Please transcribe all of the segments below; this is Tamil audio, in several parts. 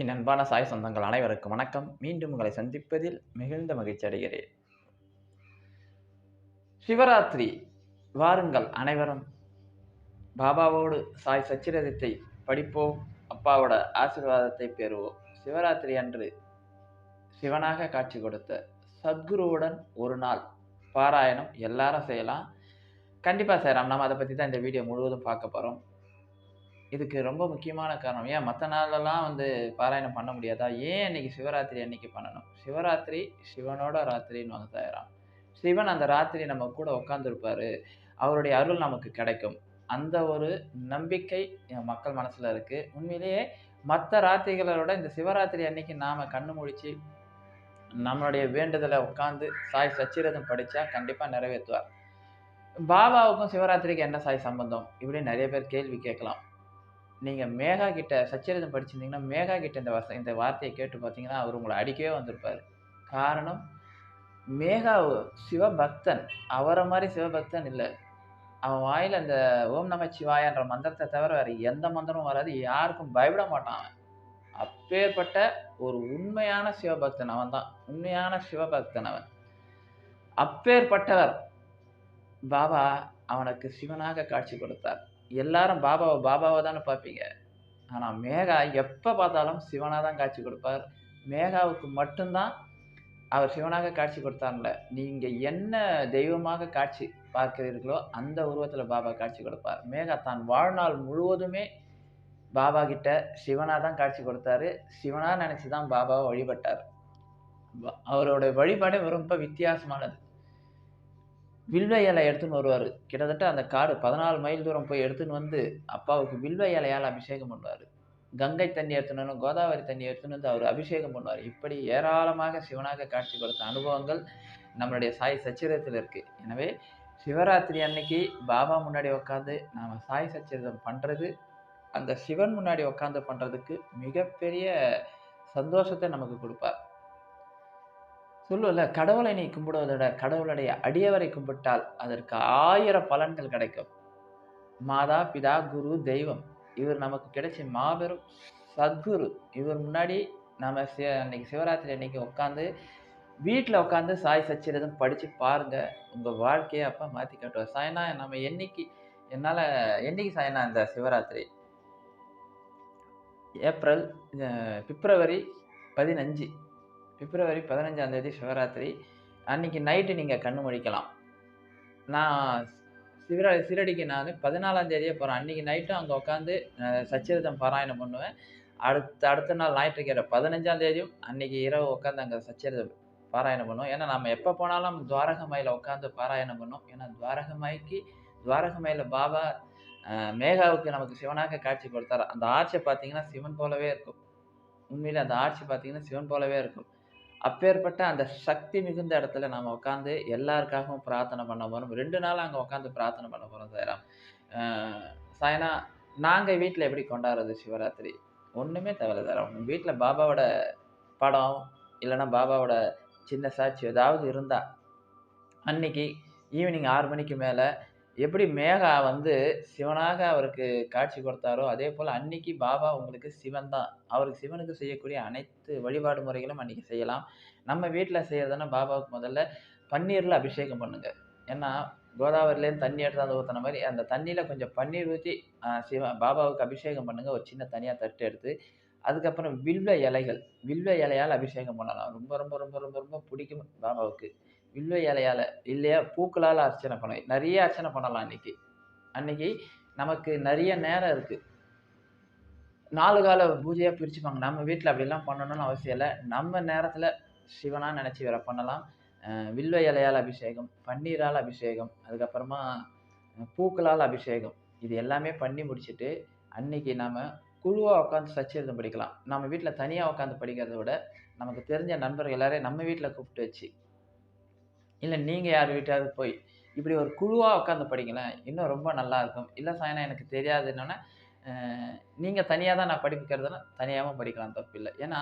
என் அன்பான சாய் சொந்தங்கள் அனைவருக்கும் வணக்கம். மீண்டும் உங்களை சந்திப்பதில் மிகுந்த மகிழ்ச்சி அடைகிறேன். சிவராத்திரி வாருங்கள் அனைவரும். பாபாவோடு சாய் சச்சிரதத்தை படிப்போம் அப்பாவோட ஆசீர்வாதத்தை பெறுவோம். சிவராத்திரி அன்று சிவனாக காட்சி கொடுத்த சத்குருவுடன் ஒரு நாள் பாராயணம் எல்லாரும் செய்யலாம். கண்டிப்பாக செய்கிறோம் நம்ம அதை பற்றி தான் இந்த வீடியோ முழுவதும் பார்க்க போகிறோம் இதுக்கு ரொம்ப முக்கியமான காரணம். ஏன்? மற்ற நாளெல்லாம் வந்து பாராயணம் பண்ண முடியாதா? ஏன் இன்னைக்கு சிவராத்திரி அன்னைக்கு பண்ணணும்? சிவராத்திரி சிவனோட ராத்திரின்னு வாங்க சிவன் அந்த ராத்திரி நம்ம கூட உட்காந்துருப்பாரு அவருடைய அருள் நமக்கு கிடைக்கும். அந்த ஒரு நம்பிக்கை மக்கள் மனசில் இருக்குது உண்மையிலேயே மற்ற ராத்திரிகளோட இந்த சிவராத்திரி அன்னைக்கு நாம் கண்ணு முழிச்சு நம்மளுடைய வேண்டுதலை உட்காந்து சாய் சச்சிரதம் படித்தா கண்டிப்பாக நிறைவேற்றுவார். பாபாவுக்கும் சிவராத்திரிக்கு என்ன சாய் சம்பந்தம்? இப்படி நிறைய பேர் கேள்வி கேட்கலாம். நீங்கள் மேகா கிட்ட சச்சரிதம் படிச்சிருந்தீங்கன்னா மேகா கிட்ட இந்த வச இந்த வார்த்தையை கேட்டு பார்த்தீங்கன்னா அவர் உங்களை அடிக்கவே வந்திருப்பார். காரணம் மேகா சிவபக்தன். அவரை மாதிரி சிவபக்தன் இல்லை. அவன் வாயில் அந்த ஓம் நம சிவாயன்ற மந்திரத்தை தவிர வேறு எந்த மந்திரமும் வராது. யாருக்கும் பயப்பட மாட்டான் அவன். அப்பேற்பட்ட ஒரு உண்மையான சிவபக்தன் அவன் தான் உண்மையான சிவபக்தன் அவன். அப்பேற்பட்டவர் பாபா அவனுக்கு சிவனாக காட்சி கொடுத்தார். எல்லாரும் பாபாவை பாபாவை தானே பார்ப்பீங்க. ஆனால் மேகா எப்போ பார்த்தாலும் சிவனாக தான் காட்சி கொடுப்பார். மேகாவுக்கு மட்டும்தான் அவர் சிவனாக காட்சி கொடுத்தார்ல. நீங்கள் என்ன தெய்வமாக காட்சி பார்க்கிறீர்களோ அந்த உருவத்தில் பாபா காட்சி கொடுப்பார். மேகா தான் வாழ்நாள் முழுவதுமே பாபா கிட்ட சிவனாக தான் காட்சி கொடுத்தாரு. சிவனாக நினச்சி தான் பாபாவை வழிபட்டார். அவரோட வழிபாடு ரொம்ப வித்தியாசமானது. வில்வ இலை எடுத்துன்னு வருவார். கிட்டத்தட்ட அந்த காடு பதினாலு மைல் தூரம் போய் எடுத்துன்னு வந்து அப்பாவுக்கு வில்வ இலையால் அபிஷேகம் பண்ணுவார். கங்கை தண்ணி எடுத்துன்னு வந்து கோதாவரி தண்ணி எடுத்துன்னு வந்து அவர் அபிஷேகம் பண்ணுவார். இப்படி ஏராளமாக சிவனாக காட்சி கொடுத்த அனுபவங்கள் நம்மளுடைய சாய் சச்சிரத்தில் இருக்குது எனவே சிவராத்திரி அன்னைக்கு பாபா முன்னாடி உட்காந்து நாம் சாய் சச்சிரதம் பண்ணுறது அந்த சிவன் முன்னாடி உட்காந்து பண்ணுறதுக்கு மிகப்பெரிய சந்தோஷத்தை நமக்கு கொடுப்பார். சொல்லுவல கடவுளை நீ கும்பிடுவதோட கடவுளுடைய அடியவரை கும்பிட்டால் அதற்கு ஆயிரம் பலன்கள் கிடைக்கும். மாதா பிதா குரு தெய்வம். இவர் நமக்கு கிடைச்ச மாபெரும் சத்குரு. இவர் முன்னாடி நம்ம சி அன்னைக்கு சிவராத்திரி அன்னைக்கு உட்காந்து வீட்டில் உட்காந்து சாய் சச்சிரதம் படித்து பாருங்கள் உங்கள் வாழ்க்கையை அப்போ மாற்றி காட்டுவார். சாய்னா நம்ம என்னைக்கு என்னால் என்னைக்கு சாய்னா இந்த சிவராத்திரி? ஏப்ரல் பிப்ரவரி பதினஞ்சு. பிப்ரவரி பதினஞ்சாம் தேதி சிவராத்திரி. அன்றைக்கி நைட்டு நீங்கள் கண்ணு முடிக்கலாம் நான் சிவரா சிரடிக்கு நான் பதினாலாம் தேதியே போகிறேன் அன்றைக்கி நைட்டும் அங்கே உட்காந்து சச்சரிதம் பாராயணம் பண்ணுவேன். அடுத்த அடுத்த நாள் ஞாயிற்றுக்கிழமை பதினஞ்சாம் தேதியும் அன்றைக்கி இரவு உட்காந்து அங்கே சச்சரிதம் பாராயணம் பண்ணுவோம். ஏன்னா நம்ம எப்போ போனாலும் துவாரகமாயில் உட்காந்து பாராயணம் பண்ணோம் ஏன்னா துவாரகமாய்க்கு துவாரகமாயில் பாபா மேகாவுக்கு நமக்கு சிவனாக காட்சி கொடுத்தார். அந்த ஆட்சியை பார்த்தீங்கன்னா சிவன் போலவே இருக்கும். உண்மையில் அந்த ஆட்சி பார்த்தீங்கன்னா சிவன் போலவே இருக்கும். அப்பேற்பட்ட அந்த சக்தி மிகுந்த இடத்துல நம்ம உட்காந்து எல்லாருக்காகவும் பிரார்த்தனை பண்ண போகிறோம் ரெண்டு நாள் அங்கே உட்காந்து பிரார்த்தனை பண்ண போகிறோம் சாயராம். சாயனா நாங்கள் வீட்டில் எப்படி கொண்டாடுறது சிவராத்திரி? ஒன்றுமே தவிர சார் உங்கள் வீட்டில் பாபாவோட படம் இல்லைன்னா பாபாவோட சின்ன சாட்சி ஏதாவது இருந்தால் அன்னைக்கு ஈவினிங் ஆறு மணிக்கு மேலே எப்படி மேகா வந்து சிவனாக அவருக்கு காட்சி கொடுத்தாரோ அதே போல் அன்னைக்கு பாபா உங்களுக்கு சிவன் தான். அவருக்கு சிவனுக்கு செய்யக்கூடிய அனைத்து வழிபாடு முறைகளும் அன்றைக்கி செய்யலாம். நம்ம வீட்டில் செய்கிறதுனா பாபாவுக்கு முதல்ல பன்னீரில் அபிஷேகம் பண்ணுங்க. ஏன்னா கோதாவரிலேருந்து தண்ணி எடுத்து அந்த ஊற்றின மாதிரி அந்த தண்ணியில் கொஞ்சம் பன்னீர் ஊற்றி சிவ பாபாவுக்கு அபிஷேகம் பண்ணுங்கள் ஒரு சின்ன தனியாக தட்டு எடுத்து அதுக்கப்புறம் வில்வ இலைகள் வில்வ இலையால் அபிஷேகம் பண்ணலாம். ரொம்ப ரொம்ப ரொம்ப ரொம்ப ரொம்ப பிடிக்கும் பாபாவுக்கு. வில்வ இலையால் இல்லையா பூக்களால் அர்ச்சனை பண்ண நிறைய அர்ச்சனை பண்ணலாம் அன்றைக்கி அன்றைக்கி நமக்கு நிறைய நேரம் இருக்குது நாலு கால பூஜையாக பிரிச்சுப்பாங்க. நம்ம வீட்டில் அப்படிலாம் பண்ணணும்னு அவசியம் இல்லை. நம்ம நேரத்தில் சிவனாக நினச்சி வேற பண்ணலாம். வில்வ இலையால் அபிஷேகம் பன்னீரால் அபிஷேகம் அதுக்கப்புறமா பூக்களால் அபிஷேகம். இது எல்லாமே பண்ணி முடிச்சுட்டு அன்னைக்கு நாம் குழுவாக உட்காந்து சச்சரிதம் படிக்கலாம். நம்ம வீட்டில் தனியாக உட்காந்து படிக்கிறத விட நமக்கு தெரிஞ்ச நண்பர்கள் எல்லாரையும் நம்ம வீட்டில் கூப்பிட்டு வச்சு இல்லை நீங்கள் யார் வீட்டாவது போய் இப்படி ஒரு குழுவாக உட்காந்து படிங்களேன் இன்னும் ரொம்ப நல்லாயிருக்கும் இல்லை சாயனா எனக்கு தெரியாது என்னென்னா நீங்கள் தனியாக தான் நான் படிக்கிறதுனா தனியாகவும் படிக்கலாம் தப்பு இல்லை. ஏன்னா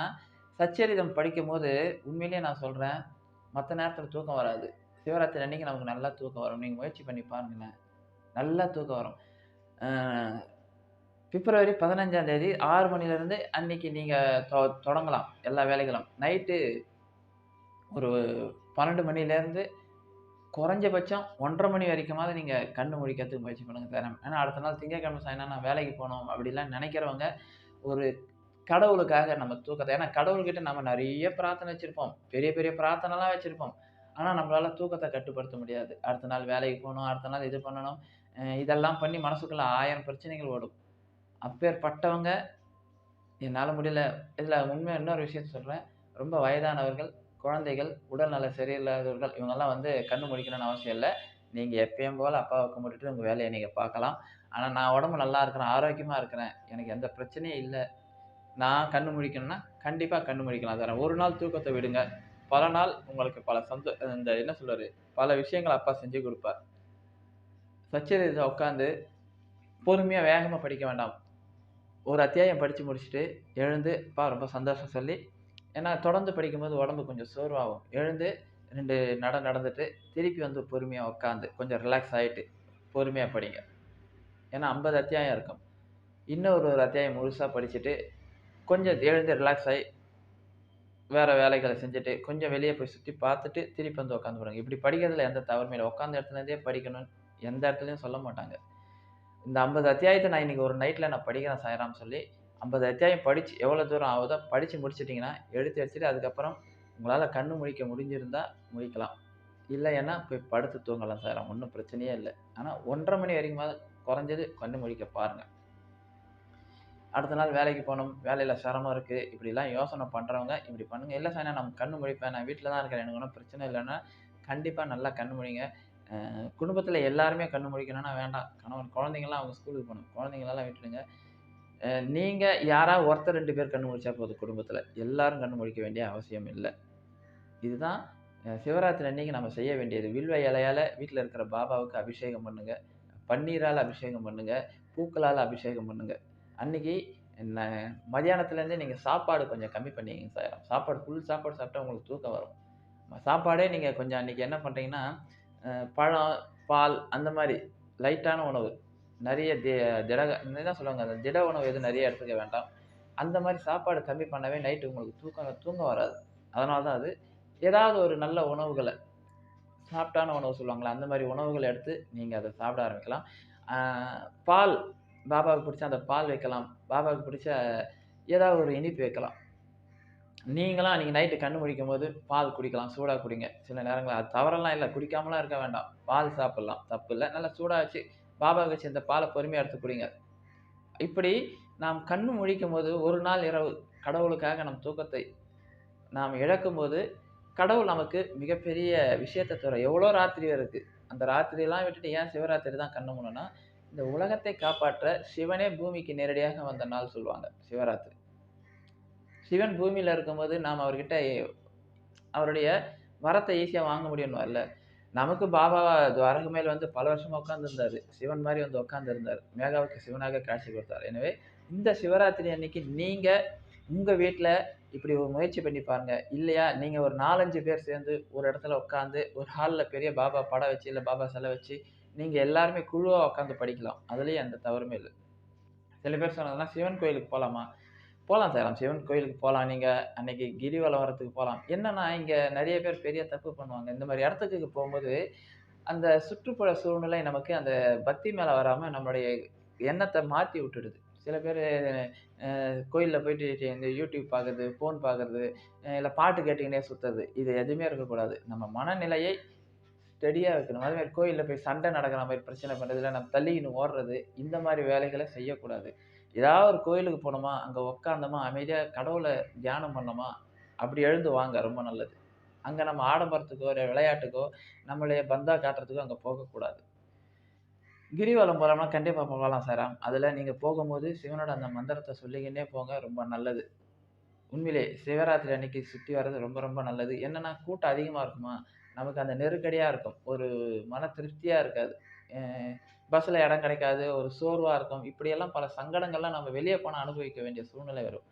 சச்சரிதம் படிக்கும் போது உண்மையிலேயே நான் சொல்கிறேன் மற்ற நேரத்தில் தூக்கம் வராது. சிவராத்திரி அன்றைக்கி நமக்கு நல்லா தூக்கம் வரும். நீங்கள் முயற்சி பண்ணி பாருங்களேன். நல்லா தூக்கம் வரும். பிப்ரவரி பதினஞ்சாம் தேதி ஆறு மணிலேருந்து அன்னைக்கு நீங்கள் தொ தொடங்கலாம் எல்லா வேலைகளும். நைட்டு ஒரு பன்னெண்டு மணிலேருந்து குறைஞ்சபட்சம் ஒன்றரை மணி வரைக்குமாவது நீங்கள் கண்ணு முடிக்கிறதுக்கு முயற்சி பண்ணுங்கள் சார். ஏன்னா அடுத்த நாள் திங்கக்கிழமை சாயங்காலம் நான் வேலைக்கு போகணும் அப்படிலாம் நினைக்கிறவங்க ஒரு கடவுளுக்காக நம்ம தூக்கத்தை ஏன்னா கடவுள்கிட்ட நம்ம நிறைய பிரார்த்தனை வச்சுருப்போம். பெரிய பெரிய பிரார்த்தனைலாம் வச்சுருப்போம். ஆனால் நம்மளால் தூக்கத்தை கட்டுப்படுத்த முடியாது. அடுத்த நாள் வேலைக்கு போகணும் அடுத்த நாள் இது பண்ணணும். இதெல்லாம் பண்ணி மனசுக்குள்ள ஆயிரம் பிரச்சனைகள் ஓடும். அப்பேற்பட்டவங்க என்னால் முடியல. இதில் உண்மை இன்னொரு விஷயத்த சொல்கிறேன் ரொம்ப வயதானவர்கள் குழந்தைகள் உடல்நல சரியில்லாதவர்கள் இவங்கெல்லாம் வந்து கண்ணு முடிக்கணும்னு அவசியம் இல்லை. நீங்கள் எப்பயும் போல் அப்பாவை கும்பிட்டுட்டு உங்கள் வேலையை நீங்கள் பார்க்கலாம். ஆனால் நான் உடம்பு நல்லா இருக்கிறேன் ஆரோக்கியமாக இருக்கிறேன் எனக்கு எந்த பிரச்சனையும் இல்லை. நான் கண்ணு முழிக்கணும்னா கண்டிப்பாக கண்ணு முழிக்கலாம் தரேன் ஒரு நாள் தூக்கத்தை விடுங்க. பல நாள் உங்களுக்கு பல சந்தோ இந்த என்ன சொல்றாரு பல விஷயங்கள் அப்பா செஞ்சு கொடுப்பார். சச்சரிதை உட்காந்து பொறுமையாக வேகமாக படிக்க வேண்டாம். ஒரு அத்தியாயம் படித்து முடிச்சுட்டு எழுந்து அப்பா ரொம்ப சந்தோஷம் சொல்லி ஏன்னா தொடர்ந்து படிக்கும்போது உடம்பு கொஞ்சம் சோர்வாகும். எழுந்து ரெண்டு நட நடந்துட்டு திருப்பி வந்து பொறுமையாக உட்காந்து கொஞ்சம் ரிலாக்ஸ் ஆகிட்டு பொறுமையாக படிங்க. ஏன்னா ஐம்பது அத்தியாயம் இருக்கும். இன்னும் ஒரு ஒரு அத்தியாயம் முழுசாக படிச்சுட்டு கொஞ்சம் எழுந்து ரிலாக்ஸ் ஆகி வேறு வேலைகளை செஞ்சுட்டு கொஞ்சம் வெளியே போய் சுற்றி பார்த்துட்டு திருப்பி வந்து உட்காந்து போடுங்க. இப்படி படிக்கிறதுல எந்த தவறுமே இல்லை. உட்காந்த இடத்துலேருந்தே படிக்கணும்னு எந்த இடத்துலையும் சொல்ல மாட்டாங்க. இந்த ஐம்பது அத்தியாயத்தை நான் இன்றைக்கி ஒரு நைட்டில் நான் படிக்கிறேன் சாயராம் சொல்லி ஐம்பது அத்தியாயம் படித்து எவ்வளோ தூரம் ஆகுதோ படித்து முடிச்சிட்டிங்கன்னா எடுத்து வச்சுட்டு அதுக்கப்புறம் உங்களால் கண்ணு முழிக்க முடிஞ்சிருந்தால் முழிக்கலாம். இல்லைன்னா போய் படுத்து தூங்கலாம் சார். ஒன்றும் பிரச்சனையே இல்லை. ஆனால் ஒன்றரை மணி வரைக்கும் குறைஞ்சது கண்ணு முழிக்க பாருங்கள் அடுத்த நாள் வேலைக்கு போகணும். வேலையில் சிரமம் இருக்குது இப்படிலாம் யோசனை பண்ணுறவங்க இப்படி பண்ணுங்கள் இல்லை சார் நான் கண்ணு முழிப்பேன் நான் வீட்டில் தான் இருக்கிறேன் எனக்கு ஒன்றும் பிரச்சனை இல்லைன்னா கண்டிப்பாக நல்லா கண்ணு முழிங்க குடும்பத்தில் எல்லாருமே கண்ணு முழிக்கணும்னா வேண்டாம். கணவன் குழந்தைங்களாம் அவங்க ஸ்கூலுக்கு போகணும். குழந்தைங்களெல்லாம் விட்டுடுங்க. நீங்கள் யாராவது ஒருத்தர் ரெண்டு பேர் கண்ணு முழிச்சா போதும் குடும்பத்தில். எல்லாரும் கண்ணு முழிக்க வேண்டிய அவசியம் இல்லை. இதுதான் சிவராத்திரி அன்னைக்கு நம்ம செய்ய வேண்டியது. வில்வ இலையால் வீட்டில் இருக்கிற பாபாவுக்கு அபிஷேகம் பண்ணுங்கள் பன்னீரால் அபிஷேகம் பண்ணுங்கள் பூக்களால் அபிஷேகம் பண்ணுங்கள் அன்னைக்கு என்ன மதியானத்துலேருந்தே நீங்கள் சாப்பாடு கொஞ்சம் கம்மி பண்ணிங்க சார். சாப்பாடு ஃபுல் சாப்பாடு சாப்பிட்டா உங்களுக்கு தூக்கம் வரும். சாப்பாடே நீங்கள் கொஞ்சம் அன்றைக்கி என்ன பண்ணுறீங்கன்னா பழம் பால் அந்த மாதிரி லைட்டான உணவு. நிறைய தி திட தான் சொல்லுவாங்க அந்த திட உணவு எதுவும் நிறைய எடுத்துக்க வேண்டாம். அந்த மாதிரி சாப்பாடு கம்மி பண்ணவே நைட்டு உங்களுக்கு தூக்கம் தூக்கம் வராது. அதனால தான் அது. ஏதாவது ஒரு நல்ல உணவுகளை சாப்பிட்டான உணவு சொல்லுவாங்களே அந்த மாதிரி உணவுகளை எடுத்து நீங்கள் அதை சாப்பிட ஆரம்பிக்கலாம். பால் பாபாவுக்கு பிடிச்ச அந்த பால் வைக்கலாம். பாபாவுக்கு பிடிச்ச ஏதாவது ஒரு இனிப்பு வைக்கலாம். நீங்களாம் நீங்கள் நைட்டு கண்ணு முடிக்கும் போது பால் குடிக்கலாம் சூடாக குடிங்க. சில நேரங்களில் அது தவறெல்லாம் இல்லை குடிக்காமலாம் இருக்க வேண்டாம். பால் சாப்பிட்லாம் தப்பு இல்லை. நல்லா சூடாக வச்சு பாபாவுக்கு சேர்ந்த பாலை பொறுமையாக எடுத்து குடிங்க. இப்படி நாம் கண்ணு முழிக்கும் போது ஒரு நாள் இரவு கடவுளுக்காக நம் தூக்கத்தை நாம் இழக்கும்போது கடவுள் நமக்கு மிகப்பெரிய விஷயத்தை தர எவ்வளோ ராத்திரி இருக்குது அந்த ராத்திரியெல்லாம் விட்டுட்டு ஏன் சிவராத்திரி தான் கண்ணு முன்னா இந்த உலகத்தை காப்பாற்ற சிவனே பூமிக்கு நேரடியாக வந்த நாள் சொல்லுவாங்க சிவராத்திரி. சிவன் பூமியில் இருக்கும்போது நாம் அவர்கிட்ட அவருடைய வரத்தை ஈஸியாக வாங்க முடியும்ல நமக்கு பாபா துவாரக மேல் வந்து பல வருஷமா உட்காந்துருந்தாரு சிவன் மாதிரி வந்து உட்காந்துருந்தார் மேகாவுக்கு சிவனாக காட்சி கொடுத்தார். எனவே இந்த சிவராத்திரி அன்னைக்கு நீங்கள் உங்கள் வீட்டில் இப்படி ஒரு முயற்சி பண்ணி பாருங்க. இல்லையா? நீங்கள் ஒரு நாலஞ்சு பேர் சேர்ந்து ஒரு இடத்துல உட்காந்து ஒரு ஹாலில் பெரிய பாபா படம் வச்சு இல்லை பாபா சிலை வச்சு நீங்கள் எல்லாருமே குழுவாக உட்காந்து படிக்கலாம். அதுலேயும் எந்த தவறுமே இல்லை. சில பேர் சொன்னதுனா சிவன் கோயிலுக்கு போகலாமா போகலாம் சார். சிவன் கோயிலுக்கு போகலாம் நீங்கள் அன்னைக்கு கிரிவலம் வரத்துக்கு போகலாம் என்னன்னா இங்கே நிறைய பேர் பெரிய தப்பு பண்ணுவாங்க. இந்த மாதிரி இடத்துக்கு போகும்போது அந்த சுற்றுப்புற சூழ்நிலை நமக்கு அந்த பக்தி மேலே வராமல் நம்மளுடைய எண்ணத்தை மாற்றி விட்டுடுது. சில பேர் கோயிலில் போயிட்டு இந்த யூடியூப் பார்க்குறது ஃபோன் பார்க்குறது இல்லை பாட்டு கேட்டுக்கிட்டே சுற்றுறது இது எதுவுமே இருக்கக்கூடாது. நம்ம மனநிலையை ஸ்டெடியாக வைக்கணும். அதே மாதிரி கோயிலில் போய் சண்டை நடக்கிற மாதிரி பிரச்சனை பண்ணுறது இல்லை நம்ம தள்ளிக்கின்னு ஓடுறது இந்த மாதிரி வேலைகளை செய்யக்கூடாது. ஏதாவது ஒரு கோயிலுக்கு போனோமா அங்கே உக்காந்தோமா அமைதியாக கடவுளை தியானம் பண்ணோமா அப்படி எழுந்து வாங்க ரொம்ப நல்லது. அங்கே நம்ம ஆடம்பரத்துக்கோ இல்லை விளையாட்டுக்கோ நம்மளைய பந்தா காட்டுறதுக்கோ அங்கே போகக்கூடாது. கிரிவலம் போகிறோம்னா கண்டிப்பாக போகலாம் சாராம் அதில் நீங்கள் போகும்போது சிவனோட அந்த மந்திரத்தை சொல்லிக்கின்னே போங்க ரொம்ப நல்லது. உண்மையிலே சிவராத்திரி அன்னைக்கு சுற்றி வர்றது ரொம்ப ரொம்ப நல்லது. என்னென்னா கூட்டம் அதிகமாக இருக்குமா? நமக்கு அந்த நெருக்கடியாக இருக்கும். ஒரு மன திருப்தியாக இருக்காது. பஸ்ஸில் இடம் கிடைக்காது ஒரு சோர்வாக இருக்கும். இப்படியெல்லாம் பல சங்கடங்கள்லாம் நம்ம வெளியே போனால் அனுபவிக்க வேண்டிய சூழ்நிலை வரும்.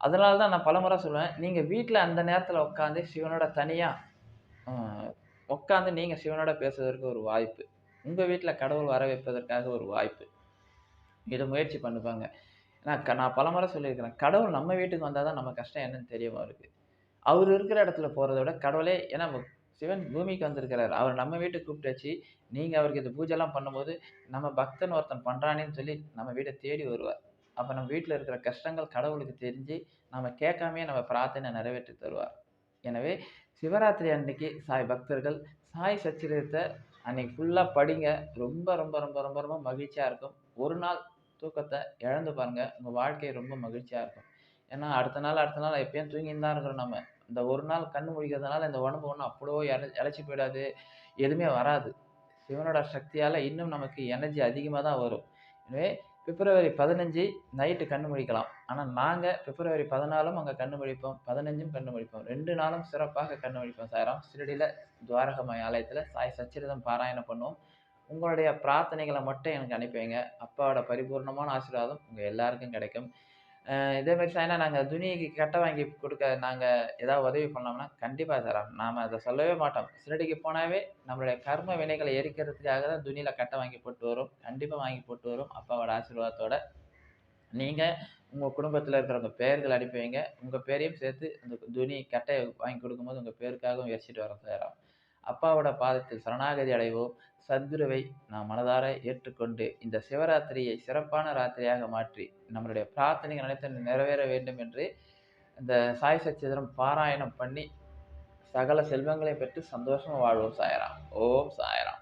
அதனால தான் நான் பலமுறை சொல்லுவேன் நீங்கள் வீட்டில் அந்த நேரத்தில் உட்காந்து சிவனோட தனியாக உட்காந்து நீங்கள் சிவனோட பேசுவதற்கு ஒரு வாய்ப்பு. உங்கள் வீட்டில் கடவுள் வர வைப்பதற்காக ஒரு வாய்ப்பு. இதை முயற்சி பண்ணுவாங்க நான் க நான் பலமுறை சொல்லியிருக்கிறேன் கடவுள் நம்ம வீட்டுக்கு வந்தால் தான் நம்ம கஷ்டம் என்னன்னு தெரியவும் இருக்குது அவர் இருக்கிற இடத்துல போகிறத விட கடவுளே ஏன்னா சிவன் பூமிக்கு வந்திருக்கிறார். அவர் நம்ம வீட்டுக்கு கூப்பிட்டு வச்சு நீங்கள் அவருக்கு இந்த பூஜைலாம் பண்ணும்போது நம்ம பக்தன் ஒருத்தன் பண்ணுறானேன்னு சொல்லி நம்ம வீட்டை தேடி வருவார். அப்போ நம்ம வீட்டில் இருக்கிற கஷ்டங்கள் கடவுளுக்கு தெரிஞ்சு நம்ம கேட்காமே நம்ம பிரார்த்தனை நிறைவேற்றி தருவார். எனவே சிவராத்திரி அன்னைக்கு சாய் பக்தர்கள் சாய் சச்சரித்தை அன்னைக்கு ஃபுல்லாக படிங்க. ரொம்ப ரொம்ப ரொம்ப ரொம்ப ரொம்ப மகிழ்ச்சியாக இருக்கும். ஒரு நாள் தூக்கத்தை இழந்து பாருங்க. உங்கள் வாழ்க்கை ரொம்ப மகிழ்ச்சியாக இருக்கும். ஏன்னா அடுத்த நாள் அடுத்த நாள் எப்பயும் தூங்கின்னு தான் இருக்கிறோம் நம்ம. இந்த ஒரு நாள் கண்ணு முழிக்கிறதுனால இந்த உடம்பு ஒன்றும் அவ்வளோ இற இழைச்சி போயிடாது. எதுவுமே வராது. சிவனோட சக்தியால் இன்னும் நமக்கு எனர்ஜி அதிகமாக தான் வரும். எனவே பிப்ரவரி பதினஞ்சு நைட்டு கண்ணு முழிக்கலாம். ஆனால் நாங்கள் பிப்ரவரி பதினாலும் அங்கே கண்ணு முழிப்போம். பதினஞ்சும் கண்ணு முழிப்போம். ரெண்டு நாளும் சிறப்பாக கண்ணு முழிப்போம் சாயிரம். சிறடியில் துவாரகமாய் ஆலயத்தில் சாய் சச்சிரதம் பாராயணம் பண்ணுவோம். உங்களுடைய பிரார்த்தனைகளை மட்டும் எனக்கு அனுப்பி வைங்க அப்பாவோட பரிபூர்ணமான ஆசீர்வாதம் உங்கள் எல்லாருக்கும் கிடைக்கும். இதே மாதிரி சாய்னா நாங்கள் துணிக்கு கட்டை வாங்கி கொடுக்க நாங்கள் ஏதாவது உதவி பண்ணோம்னா கண்டிப்பாக தரோம் நாம் அதை சொல்லவே மாட்டோம். சிறடிக்கு போனாவே நம்மளுடைய கர்ம வினைகளை எரிக்கிறதுக்காக தான் துணியில் கட்டை வாங்கி போட்டு வரும். கண்டிப்பாக வாங்கி போட்டு வரும். அப்பாவோட ஆசீர்வாதத்தோட. நீங்கள் உங்கள் குடும்பத்தில் இருக்கிறவங்க பேர்கள் அனுப்பி வைங்க. உங்கள் பேரையும் சேர்த்து அந்த துணி கட்டையை வாங்கி கொடுக்கும்போது உங்கள் பேருக்காகவும் எரிச்சிட்டு வர சார். அப்பாவோட பாதத்தில் சரணாகதி அடைவோம். சத்குருவை நாம் மனதார ஏற்றுக்கொண்டு இந்த சிவராத்திரியை சிறப்பான ராத்திரியாக மாற்றி நம்மளுடைய பிரார்த்தனைகள் அனைத்தும் நிறைவேற வேண்டும் என்று இந்த சாய் சச்சிதரம் பாராயணம் பண்ணி சகல செல்வங்களை பெற்று சந்தோஷமாக வாழ்வோம் சாயராம். ஓம் சாயராம்.